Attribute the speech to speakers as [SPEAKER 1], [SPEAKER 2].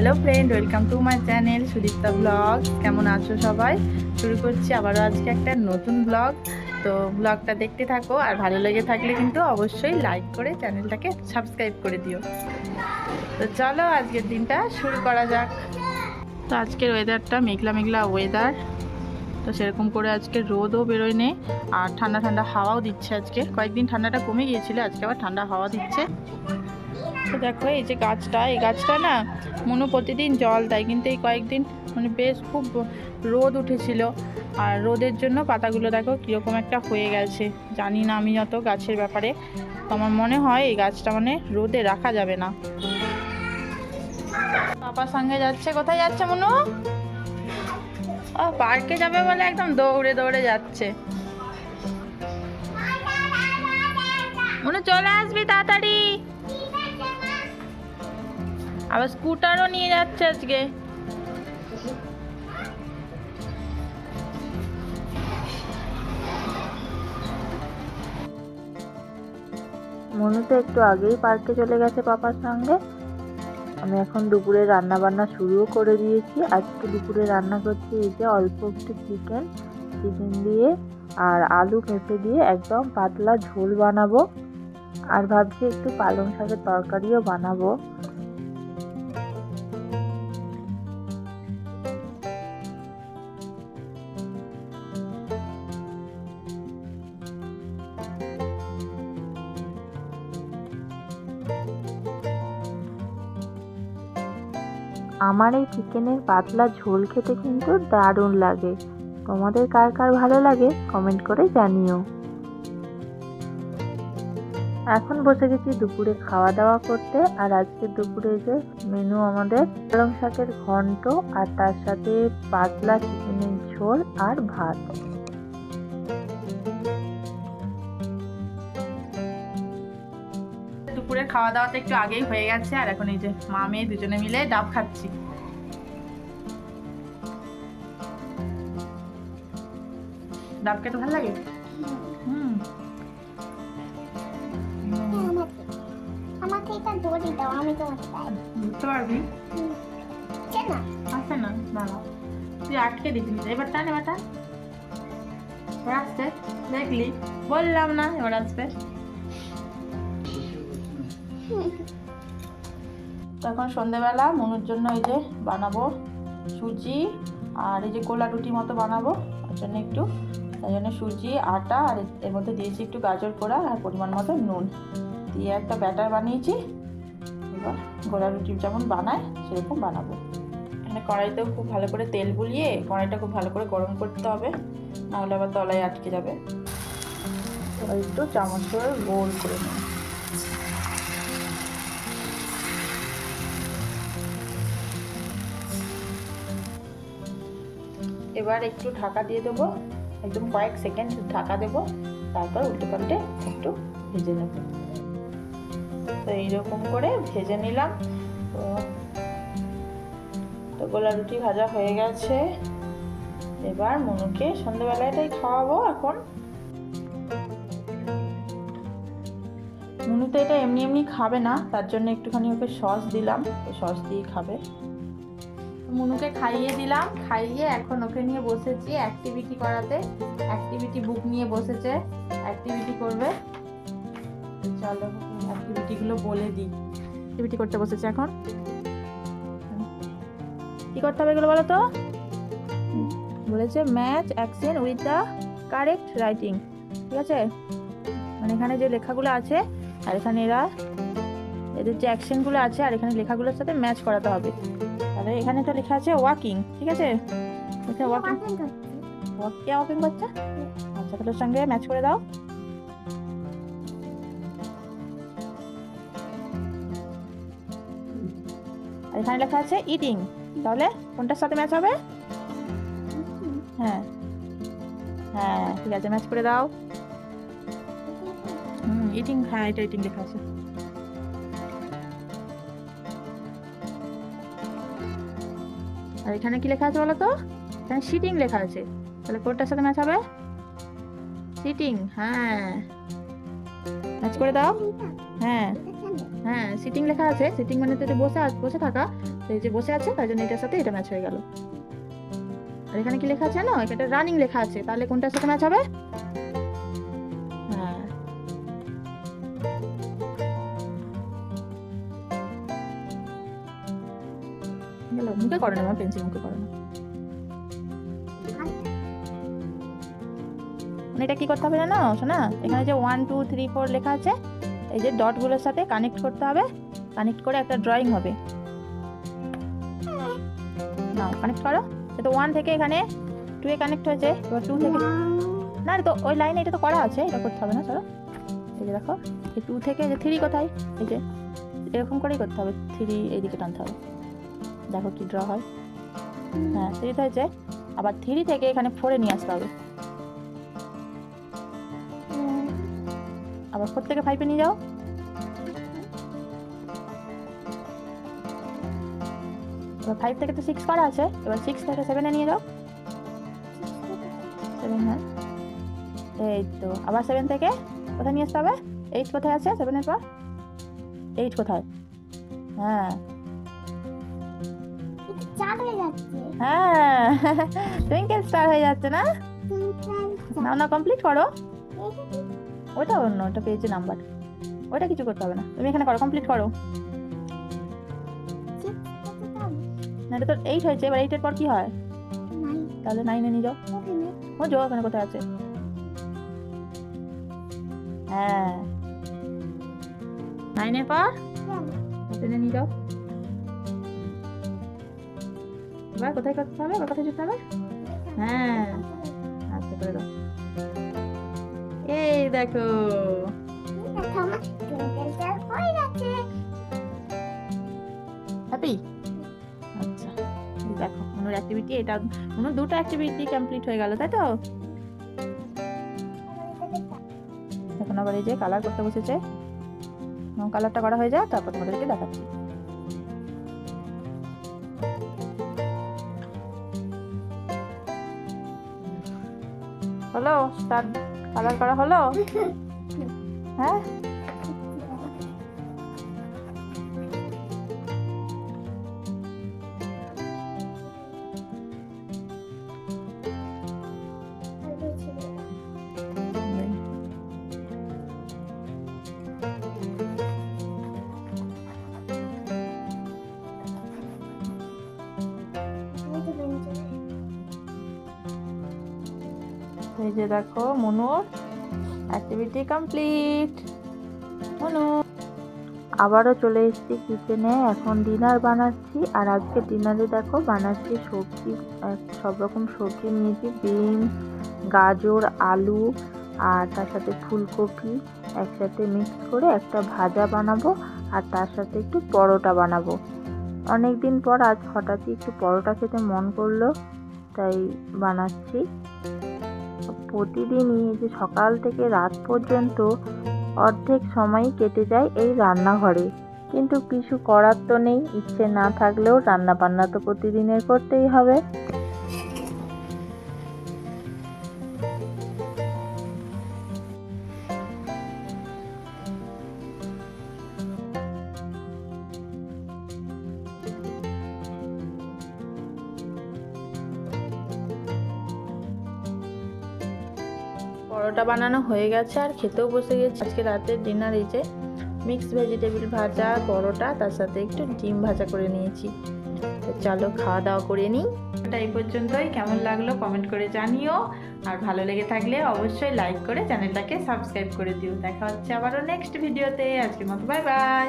[SPEAKER 1] Hello friend welcome to my channel Sudipta blog কেমন আছো সবাই? শুরু করছি আবারও আজকে একটা নতুন ব্লগ তো ব্লগটা দেখতে থাকো, আর ভালো লেগে থাকলে কিন্তু অবশ্যই লাইক করে চ্যানেলটাকে সাবস্ক্রাইব করে দিও। তো চলো আজকের দিনটা শুরু করা যাক। তো আজকের ওয়েদারটা মেঘলা মেঘলা ওয়েদার তো সেরকম করে আজকে রোদও বেরোয় বেরোয়নি আর ঠান্ডা ঠান্ডা হাওয়াও দিচ্ছে আজকে। কয়েকদিন ঠান্ডাটা কমে গিয়েছিল, আজকে আবার ঠান্ডা হাওয়া দিচ্ছে। তো দেখো, এই যে গাছটা, এই গাছটা না মনে প্রতিদিন জল দেয়, কিন্তু এই কয়েকদিন মানে বেশ খুব রোদ উঠেছিল। আর রোদের জন্য পাতাগুলো দেখো কীরকম একটা হয়ে গেছে। জানি না আমি অত গাছের ব্যাপারে, তো আমার মনে হয় এই গাছটা মানে রোদে রাখা যাবে না। পাপার সঙ্গে যাচ্ছে, কোথায় যাচ্ছে মনু? ও, পার্কে যাবে বলে একদম দৌড়ে দৌড়ে যাচ্ছে। মনে চলে আসবি তাড়াতাড়ি। আবার স্কুটারও নিয়ে যাচ্ছে আজকে।
[SPEAKER 2] মনু তো একটু আগেই পার্কে চলে গেছে পাপার সঙ্গে। আমি এখন দুপুরে রান্না বান্না শুরুও করে দিয়েছি। আজকে দুপুরে রান্না করছি এই যে অল্প একটু চিকেন চিকেন দিয়ে আর আলু পেঁপে দিয়ে একদম পাতলা ঝোল বানাবো। আর ভাবছি একটু পালং শাকের তরকারিও বানাবো। আমার এই চিকেনের পাতলা ঝোল খেতে কিন্তু দারুণ লাগে। তোমাদের কার কার ভালো লাগে কমেন্ট করে জানিও। এখন বসে গেছি দুপুরে খাওয়া দাওয়া করতে, আর আজকে দুপুরে যে মেনু আমাদের পালং শাকের ঘন্ট, আর তার সাথে পাতলা চিকেনের ঝোল আর ভাত।
[SPEAKER 1] খাওয়া দাওয়াটা একটু আগেই হয়ে গেছে আর এখন এই যে মা মেয়ে দুজনে মিলে ডাব খাচ্ছি। ডাব খেতে ভালো লাগে? হুম।
[SPEAKER 3] আমাকে আমাকে এটা দড়ি দাও আমি তোমাকে তাই
[SPEAKER 1] বুঝতে পারবি?
[SPEAKER 3] না?
[SPEAKER 1] আসে না? তুই আটকে দিবি এবার টান এবার টান। এবার আসছে। দেখলি? বললাম না এবার আসবে। তখন সন্ধেবেলা, মনুর জন্য এই যে বানাবো সুজি আর এই যে কোলা রুটি মতো বানাবো, ওর জন্য একটু। তাই জন্য সুজি, আটা আর এর- মধ্যে দিয়েছি একটু গাজর কোড়া আর পরিমাণ মতো নুন। দিয়ে একটা ব্যাটার বানিয়েছি, এবার গোলা রুটি যেমন বানায়, সেরকম বানাবো। এখানে কড়াইতেও খুব ভালো করে তেল বুলিয়ে কড়াইটা খুব ভালো করে গরম করতে হবে, নাহলে আবার তলায় আটকে যাবে। একটু চামচ করে গোল করে নেব। এবার একটু ঢাকা দিয়ে দেবো। একদম কয়েক সেকেন্ড ঢাকা দেবো। তারপর উল্টে পাল্টে একটু ভেজে নেব। তো এইরকম করে ভেজে নিলাম। তো তো গোলা রুটি ভাজা হয়ে গেছে। এবার মনুকে সন্ধ্যেবেলাটাই খাওয়াবো এখন। মনু তো এটা এমনি এমনি খাবে না, তার জন্য একটুখানি ওকে সস দিলাম। সস দিয়ে খাবে। মনুকে খাইয়ে দিলাম। খাইয়ে এখন ওকে নিয়ে বসেছি অ্যাক্টিভিটি করাতে। অ্যাক্টিভিটি বুক নিয়ে বসেছে। অ্যাক্টিভিটি করবে। চলো অ্যাক্টিভিটিগুলো বলে দিই। অ্যাক্টিভিটি করতে বসেছে এখন। কি করতে হবে এগুলো বলো তো? বলেছে match action with the correct writing ঠিক আছে? মানে এখানে যে লেখাগুলো আছে, আর এখানে এরা, এদের যে অ্যাকশনগুলো আছে, আর এখানে লেখাগুলোর সাথে ম্যাচ করাতে হবে। তাহলে এখানে তো লেখা আছে ওয়াকিং ঠিক আছে? ওয়াকিং ওয়াকিং করছে? আচ্ছা তাহলে সঙ্গে ম্যাচ করে দাও। আর এখানে লেখা আছে ইটিং তাহলে কোনটার সাথে ম্যাচ হবে? হ্যাঁ। হ্যাঁ ঠিক আছে ম্যাচ করে দাও। হুম ইটিং হ্যাঁ এটা ইটিং লেখা আছে। আর এখানে কি লেখা আছে বলো তো এখানে সিটিং লেখা আছে। তাহলে কোনটার সাথে ম্যাচ হবে? সিটিং হ্যাঁ। ম্যাচ করে দাও। হ্যাঁ। হ্যাঁ সিটিং লেখা আছে। সিটিং মানে তো বসে বসে থাকা। এই যে বসে আছে, তাই জন্য এটার সাথে এটা ম্যাচ হয়ে গেল। আর এখানে কি লেখা আছে না এটা রানিং লেখা আছে। তাহলে কোনটার সাথে ম্যাচ হবে? গেল মুখে করো না, আমার পেন্সিল মুখে করো না। মানে এটা কি করতে হবে জানো শোনা এখানে যে ওয়ান টু থ্রি ফোর লেখা আছে, এই যে ডটগুলোর সাথে কানেক্ট করতে হবে কানেক্ট করে একটা ড্রয়িং হবে। নাও কানেক্ট করো। তো ওয়ান থেকে এখানে টু এ কানেক্ট হয়েছে, এবার টু থেকে না, তো ওই লাইনে এটা তো করা আছে, এটা করতে হবে না, চলো। এই যে দেখো, এই টু থেকে যে থ্রি কোথায়? এই যে, এরকম করেই করতে হবে থ্রি এইদিকে টানতে হবে। দেখো কি ড্র হয়। হ্যাঁ থ্রিতে হয়েছে। আবার থ্রি থেকে এখানে ফোরে নিয়ে আসতে হবে। আবার ফোর থেকে ফাইভে নিয়ে যাও। এবার ফাইভ থেকে তো সিক্স করা আছে। এবার সিক্স থেকে সেভেনে নিয়ে যাও। সেভেন হ্যাঁ। এই তো, আবার সেভেন থেকে কোথায় নিয়ে আসতে হবে? এইট কোথায় আছে? সেভেনের পর এইট কোথায়? হ্যাঁ।
[SPEAKER 3] হয়ে যাচ্ছে।
[SPEAKER 1] হ্যাঁ টুইঙ্কেল স্টার হয়ে যাচ্ছে না? না না কমপ্লিট করো। ওটা অন্য ওটা পেয়েছে নাম্বার ওটা কিছু করতে হবে না। তুমি এখানে করো কমপ্লিট করো। না এটা তো এইট হয়েছে এবার এইটের পর কি হয়? তাহলে নাইনে নিয়ে যাও। ও যাও ওখানে কোথায় আছে? হ্যাঁ। নাইনের পর? টেনে নিয়ে যাও। এবার কোথায় করতে হবে? এবার কোথায় যেতে হবে? হ্যাঁ। আচ্ছা করে দাও। এই দেখো। হ্যাপি? আচ্ছা দেখো, মনোর অ্যাক্টিভিটি এটা মনোর দুটো অ্যাক্টিভিটি কমপ্লিট হয়ে গেল, তাই তো? এখন আবার এই যে কালার করতে বসেছে। কালারটা করা হয়ে যায় তারপর তোমাদেরকে দেখাচ্ছি। হলো? তার কালার করা হলো? হ্যাঁ? এই যে দেখো মনুর অ্যাক্টিভিটি কমপ্লিট মনু।
[SPEAKER 2] আবারও চলে এসেছি কিচেনে এখন ডিনার বানাচ্ছি। আর আজকে ডিনারে দেখো, বানাচ্ছি সবজি সব রকম সবজি নিয়েছি, বিন, গাজর, আলু, আর তার সাথে ফুলকপি একসাথে মিক্স করে একটা ভাজা বানাবো, আর তার সাথে একটু পরোটা বানাবো। অনেক দিন পর আজ হঠাৎই একটু পরোটা খেতে মন করল, তাই বানাচ্ছি। প্রতিদিনই যে সকাল থেকে রাত পর্যন্ত অর্ধেক সময় কেটে যায় এই রান্নাঘরে। কিন্তু কিছু করার তো নেই, ইচ্ছে না থাকলেও রান্না বান্না তো প্রতিদিনের করতেই হবে।
[SPEAKER 1] পরোটা বানানো হয়ে গেছে আর খেতেও বসে গেছি। আজকে রাতের ডিনার এই যে মিক্সড ভেজিটেবল ভাজা, পরোটা, তার সাথে একটু ডিম ভাজা করে নিয়েছি। তো চলো খাওয়া দাওয়া করে নিই। এটা এই পর্যন্তই। কেমন লাগল কমেন্ট করে জানিও। আর ভালো লেগে থাকলে অবশ্যই লাইক করে চ্যানেলটাকে সাবস্ক্রাইব করে দিও। দেখা হচ্ছে আবারও নেক্সট ভিডিওতে আজকের মতো বাই বাই